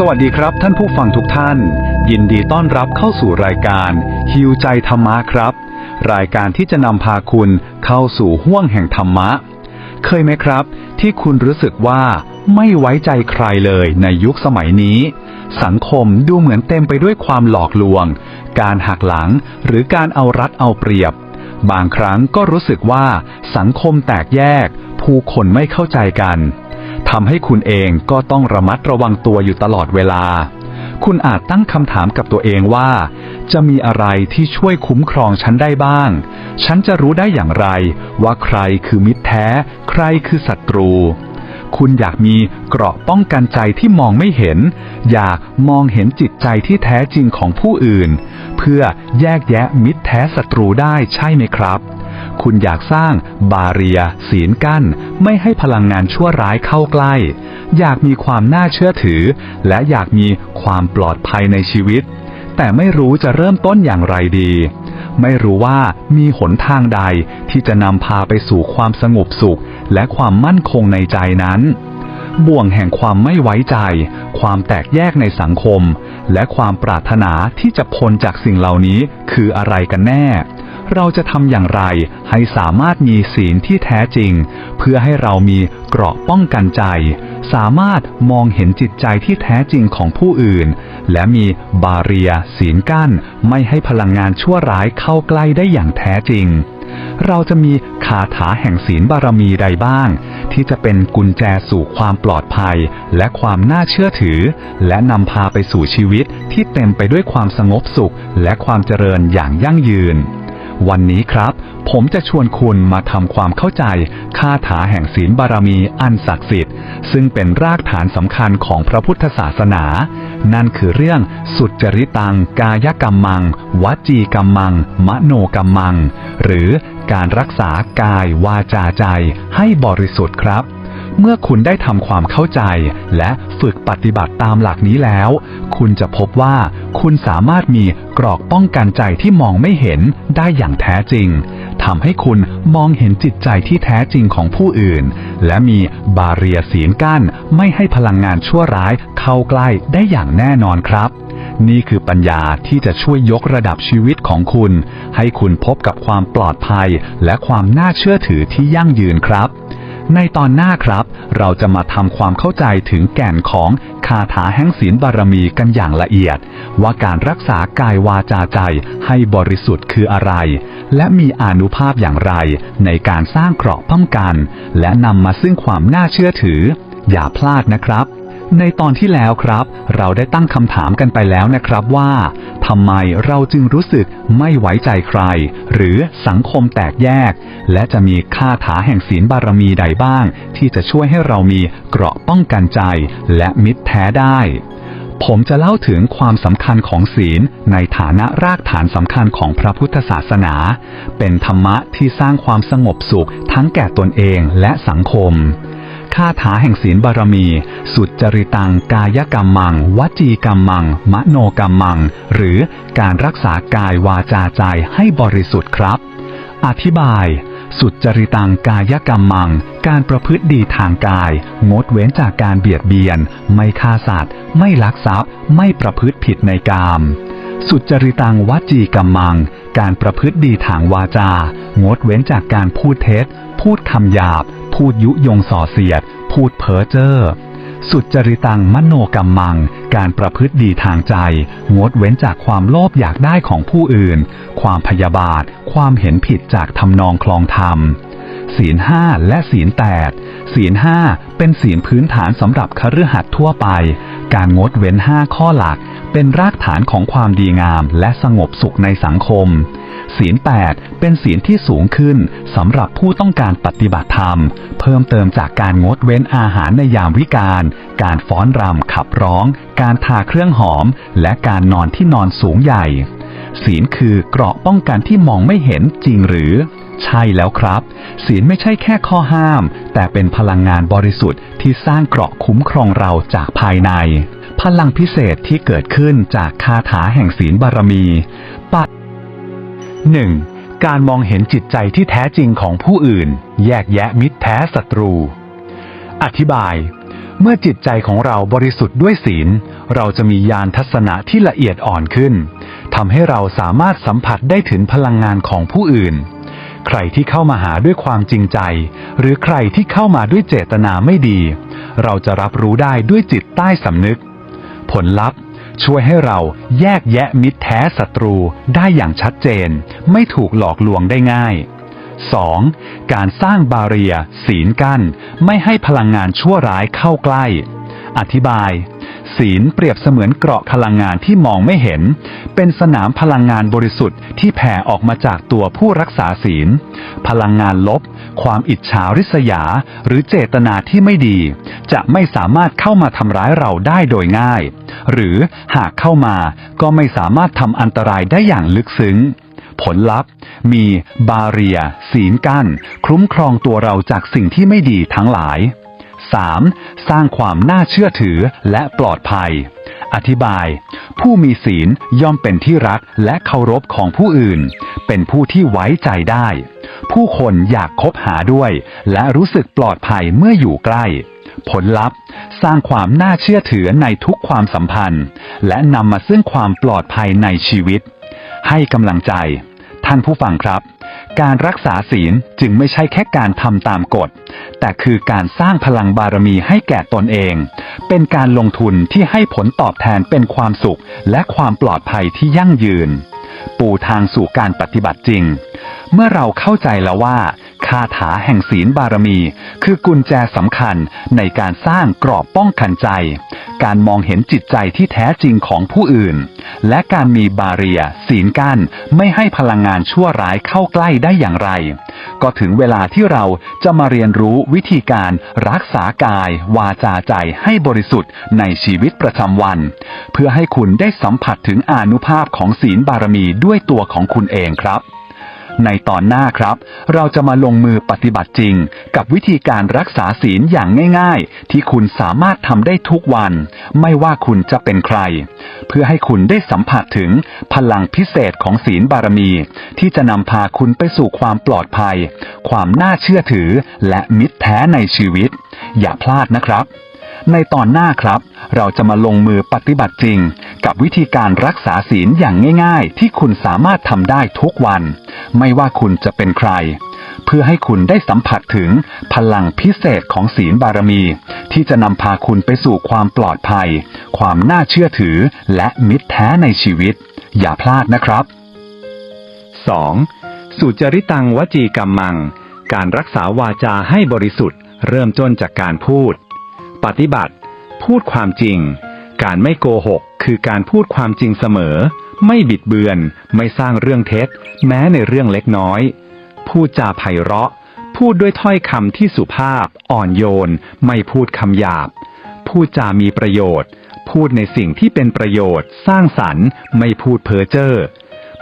สวัสดีครับท่านผู้ฟังทุกท่าน ยินดีต้อนรับเข้าสู่รายการ ฮิวใจธรรมะครับ รายการที่จะนำพาคุณเข้าสู่ห้วงแห่งธรรมะ เคยไหมครับ ที่คุณรู้สึกว่าไม่ไว้ใจใครเลยในยุคสมัยนี้ สังคมดูเหมือนเต็มไปด้วยความหลอกลวง การหักหลังหรือการเอารัดเอาเปรียบ บางครั้งก็รู้สึกว่าสังคมแตกแยก ผู้คนไม่เข้าใจกัน ทำให้คุณเองก็ต้องระมัดระวังตัวอยู่ตลอดเวลา คุณอาจตั้งคำถามกับตัวเองว่า จะมีอะไรที่ช่วยคุ้มครองฉันได้บ้าง ฉันจะรู้ได้อย่างไร ว่าใครคือมิตรแท้ ใครคือศัตรู คุณอยากมีเกราะป้องกันใจที่มองไม่เห็น อยากมองเห็นจิตใจที่แท้จริงของผู้อื่น เพื่อแยกแยะมิตรแท้ศัตรูได้ใช่ไหมครับ คุณอยากสร้างบาเรียศีลกั้น ไม่ให้พลังงานชั่วร้ายเข้าใกล้ อยากมีความน่าเชื่อถือ และอยากมีความปลอดภัยในชีวิต แต่ไม่รู้จะเริ่มต้นอย่างไรดี ไม่รู้ว่ามีหนทางใดที่จะนำพาไปสู่ความสงบสุข และความมั่นคงในใจนั้น บ่วงแห่งความไม่ไว้ใจ ความแตกแยกในสังคม และความปรารถนาที่จะพ้นจากสิ่งเหล่านี้คืออะไรกันแน่ เราจะทำอย่างไรให้สามารถมีศีลที่แท้จริง เพื่อให้เรามีเกราะป้องกันใจ สามารถมองเห็นจิตใจที่แท้จริงของผู้อื่น และมีบาเรียศีลกั้น ไม่ให้พลังงานชั่วร้ายเข้าใกล้ได้อย่างแท้จริง เราจะมีคาถาแห่งศีลบารมีใดบ้าง ที่จะเป็นกุญแจสู่ความปลอดภัย และความน่าเชื่อถือ และนำพาไปสู่ชีวิตที่เต็มไปด้วยความสงบสุข และความเจริญอย่างยั่งยืน วันนี้ครับ ผมจะชวนคุณมาทำความเข้าใจคาถาแห่งศีลบารมีอันศักดิ์สิทธิ์ ซึ่งเป็นรากฐานสำคัญของพระพุทธศาสนา นั่นคือเรื่องสุจริตัง กายกรรมัง วจีกรรมัง มโนกรรมัง หรือการรักษากายวาจาใจให้บริสุทธิ์ครับ เมื่อคุณได้ทำความเข้าใจ และฝึกปฏิบัติตามหลักนี้แล้ว คุณจะพบว่าคุณสามารถมีกรอกป้องกันใจที่มองไม่เห็นได้อย่างแท้จริงทำให้คุณมองเห็นจิตใจที่แท้จริงของผู้อื่น และมีบาเรียศีลกั้น ไม่ให้พลังงานชั่วร้ายเข้าใกล้ได้อย่างแน่นอนครับ นี่คือปัญญาที่จะช่วยยกระดับชีวิตของคุณ ให้คุณพบกับความปลอดภัย และความน่าเชื่อถือที่ยั่งยืนครับ ในตอนหน้าครับ เราจะมาทำความเข้าใจถึงแก่นของคาถาแห่งศีลบารมีกันอย่างละเอียด ว่าการรักษากายวาจาใจให้บริสุทธิ์คืออะไร และมีอนุภาพอย่างไร ในการสร้างเกราะป้องกัน และนำมาซึ่งความน่าเชื่อถือ อย่าพลาดนะครับ ในตอนที่แล้วครับ เราได้ตั้งคำถามกันไปแล้วนะครับว่าทำไมเราจึงรู้สึกไม่ไว้ใจใคร หรือสังคมแตกแยก และจะมีคาถาแห่งศีลบารมีใดบ้าง ที่จะช่วยให้เรามีเกราะป้องกันใจ และมิตรแท้ได้ ผมจะเล่าถึงความสำคัญของศีลในฐานะรากฐานสำคัญของพระพุทธศาสนา เป็นธรรมะที่สร้างความสงบสุขทั้งแก่ตนเองและสังคม คาถาแห่งศีลบารมี สุดจริตังกายกรรมมัง วจีกรรมมัง มโนกรรมมัง หรือการรักษากายวาจาใจให้บริสุทธิ์ครับ อธิบาย สุดจริตังกายกรรมัง การประพฤติดีทางกาย งดเว้นจากการเบียดเบียน ไม่ฆ่าสัตว์ ไม่ลักทรัพย์ ไม่ประพฤติผิดในกามสุจริตังวจีกรรมัง การประพฤติดีทางวาจา งดเว้นจากการพูดเท็จ พูดคำหยาบ พูดยุยงส่อเสียด พูดเพ้อเจ้อสุดจริตังมโนกรรมัง การประพฤติดีทางใจ งดเว้นจากความโลภอยากได้ของผู้อื่น ความพยาบาท ความเห็นผิดจากทำนองคลองธรรม ศีลห้าและศีลแปดศีลห้าเป็นศีลพื้นฐานสำหรับคฤหัสถ์ทั่วไป การงดเว้นห้าข้อหลัก เป็นรากฐานของความดีงามและสงบสุขในสังคม ศีลแปดเป็นศีลที่สูงขึ้นสำหรับผู้ต้องการปฏิบัติธรรม เพิ่มเติมจากการงดเว้นอาหารในยามวิกาลการฟ้อนรำขับร้อง การทาเครื่องหอม และการนอนที่นอนสูงใหญ่ ศีลคือเกราะป้องกันที่มองไม่เห็นจริงหรือ ใช่แล้วครับ ศีลไม่ใช่แค่ข้อห้าม แต่เป็นพลังงานบริสุทธิ์ที่สร้างเกราะคุ้มครองเราจากภายในพลังพิเศษที่เกิดขึ้นจากคาถาแห่งศีลบารมี 1. การมองเห็นจิตใจที่แท้จริงของผู้อื่น แยกแยะมิตรแท้ศัตรู อธิบาย เมื่อจิตใจของเราบริสุทธิ์ด้วยศีล เราจะมีญาณทัศนะที่ละเอียดอ่อนขึ้นทำให้เราสามารถสัมผัสได้ถึงพลังงานของผู้อื่น ใครที่เข้ามาหาด้วยความจริงใจ หรือใครที่เข้ามาด้วยเจตนาไม่ดี เราจะรับรู้ได้ด้วยจิตใต้สำนึก ผลลัพธ์ ช่วยให้เราแยกแยะมิตรแท้ศัตรูได้อย่างชัดเจน ไม่ถูกหลอกลวงได้ง่าย 2. การสร้างบาเรีย ศีลกั้น ไม่ให้พลังงานชั่วร้ายเข้าใกล้ อธิบาย ศีลเปรียบเสมือนเกราะพลังงานที่มองไม่เห็น เป็นสนามพลังงานบริสุทธิ์ที่แผ่ออกมาจากตัวผู้รักษาศีล พลังงานลบ ความอิจฉาริษยา หรือเจตนาที่ไม่ดี จะไม่สามารถเข้ามาทำร้ายเราได้โดยง่าย หรือหากเข้ามาก็ไม่สามารถทำอันตรายได้อย่างลึกซึ้งผลลัพธ์มีบาเรีย ศีลกั้น คุ้มครองตัวเราจากสิ่งที่ไม่ดีทั้งหลาย 3. สร้างความน่าเชื่อถือและปลอดภัย อธิบาย ผู้มีศีลย่อมเป็นที่รักและเคารพของผู้อื่น เป็นผู้ที่ไว้ใจได้ ผู้คนอยากคบหาด้วย และรู้สึกปลอดภัยเมื่ออยู่ใกล้ ผลลัพธ์ สร้างความน่าเชื่อถือในทุกความสัมพันธ์ และนำมาซึ่งความปลอดภัยในชีวิต ให้กำลังใจ ท่านผู้ฟังครับ การรักษาศีลจึงไม่ใช่แค่การทำตามกฎ แต่คือการสร้างพลังบารมีให้แก่ตนเอง เป็นการลงทุนที่ให้ผลตอบแทนเป็นความสุข และความปลอดภัยที่ยั่งยืน ปูทางสู่การปฏิบัติจริง เมื่อเราเข้าใจแล้วว่า คาถาแห่งศีลบารมี คือกุญแจสำคัญในการสร้างกรอบป้องกันใจ การมองเห็นจิตใจที่แท้จริงของผู้อื่น และการมีบาเรียศีลกั้นไม่ให้พลังงานชั่วร้ายเข้าใกล้ได้อย่างไร ก็ถึงเวลาที่เราจะมาเรียนรู้วิธีการรักษากาย วาจาใจให้บริสุทธิ์ในชีวิตประจำวัน เพื่อให้คุณได้สัมผัสถึงอานุภาพของศีลบารมีด้วยตัวของคุณเองครับ ในตอนหน้าครับ เราจะมาลงมือปฏิบัติจริง กับวิธีการรักษาศีลอย่างง่ายๆ ที่คุณสามารถทำได้ทุกวัน ไม่ว่าคุณจะเป็นใคร เพื่อให้คุณได้สัมผัสถึงพลังพิเศษของศีลบารมี ที่จะนำพาคุณไปสู่ความปลอดภัย ความน่าเชื่อถือและมิตรแท้ในชีวิต อย่าพลาดนะครับ ในตอนหน้าครับ เราจะมาลงมือปฏิบัติจริง กับวิธีการรักษาศีลอย่างง่าย ๆ ที่คุณสามารถทำได้ทุกวัน ไม่ว่าคุณจะเป็นใคร เพื่อให้คุณได้สัมผัสถึงพลังพิเศษของศีลบารมี ที่จะนำพาคุณไปสู่ความปลอดภัย ความน่าเชื่อถือ และมิตรแท้ในชีวิต อย่าพลาดนะครับ 2. สุจริตังวจีกรรมัง การรักษาวาจาให้บริสุทธิ์ เริ่มต้นจากการพูด ปฏิบัติ พูดความจริง การไม่โกหก คือการพูดความจริงเสมอ ไม่บิดเบือน ไม่สร้างเรื่องเท็จ แม้ในเรื่องเล็กน้อย พูดจาไพเราะ พูดด้วยถ้อยคำที่สุภาพ อ่อนโยน ไม่พูดคำหยาบ พูดจามีประโยชน์ พูดในสิ่งที่เป็นประโยชน์ สร้างสรรค์ ไม่พูดเพ้อเจ้อ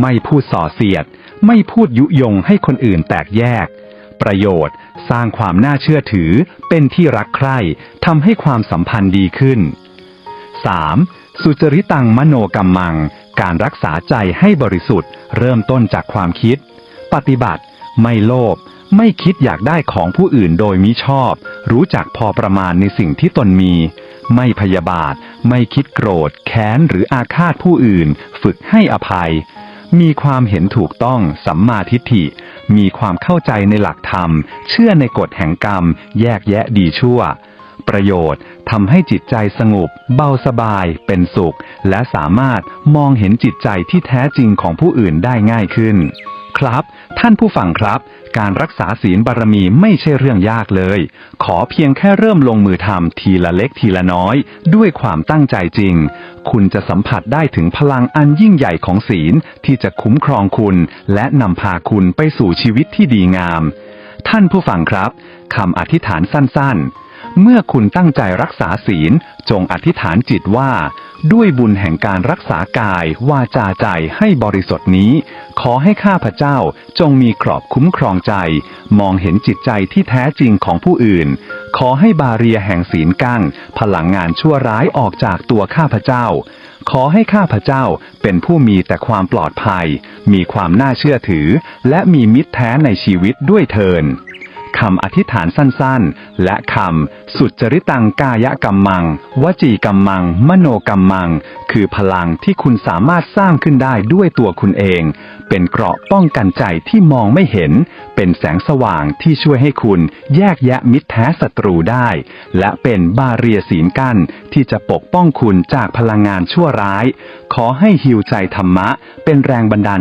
ไม่พูดส่อเสียด ไม่พูดยุยงให้คนอื่นแตกแยก ประโยชน์ สร้างความน่าเชื่อถือ เป็นที่รักใคร่ทำให้ความสัมพันธ์ดีขึ้น 3. สุจริตังมโนกรรมัง การรักษาใจให้บริสุทธิ์ เริ่มต้นจากความคิด ปฏิบัติ ไม่โลภไม่คิดอยากได้ของผู้อื่นโดยมิชอบ รู้จักพอประมาณในสิ่งที่ตนมี ไม่พยาบาท ไม่คิดโกรธ แค้น หรืออาฆาตผู้อื่น ฝึกให้อภัย มีความเห็นถูกต้องสัมมาทิฏฐิ มีความเข้าใจในหลักธรรม เชื่อในกฎแห่งกรรม แยกแยะดีชั่ว ประโยชน์ทำให้จิตใจสงบ เบาสบาย เป็นสุข และสามารถมองเห็นจิตใจที่แท้จริงของผู้อื่นได้ง่ายขึ้น ครับานผู้ฟังครับ การรักษาศีลบารมีไม่ใช่เรื่องยากเลย ขอเพียงแค่เริ่มลงมือทำทีละเล็กทีละน้อย ด้วยความตั้งใจจริง คุณจะสัมผัสได้ถึงพลังอันยิ่งใหญ่ของศีลที่จะคุ้มครองคุณ และนำพาคุณไปสู่ชีวิตที่ดีงาม ท่านผู้ฟังครับคำอธิษฐานสั้นๆ เมื่อคุณตั้งใจรักษาศีล จงอธิษฐานจิตว่า ด้วยบุญแห่งการรักษากาย วาจาใจให้บริสุทธิ์นี้ ขอให้ข้าพเจ้าจงมีครอบคุ้มครองใจ มองเห็นจิตใจที่แท้จริงของผู้อื่น ขอให้บาเรียแห่งศีลกั้งพลังงานชั่วร้ายออกจากตัวข้าพเจ้า ขอให้ข้าพเจ้าเป็นผู้มีแต่ความปลอดภัย มีความน่าเชื่อถือ และมีมิตรแท้ในชีวิตด้วยเทิน คำอธิษฐานสั้นๆ และคำสุจริตังกายกรรมัง วจีกรรมัง มโนกรรมัง คือพลังที่คุณสามารถสร้างขึ้นได้ด้วยตัวคุณเอง เป็นเกราะป้องกันใจที่มองไม่เห็น เป็นแสงสว่างที่ช่วยให้คุณแยกแยะมิตรแท้ศัตรูได้ และเป็นบาเรียศีลกั้นที่จะปกป้องคุณจากพลังงานชั่วร้าย ขอให้ฮิวใจธรรมะ เป็นแรงบันดาล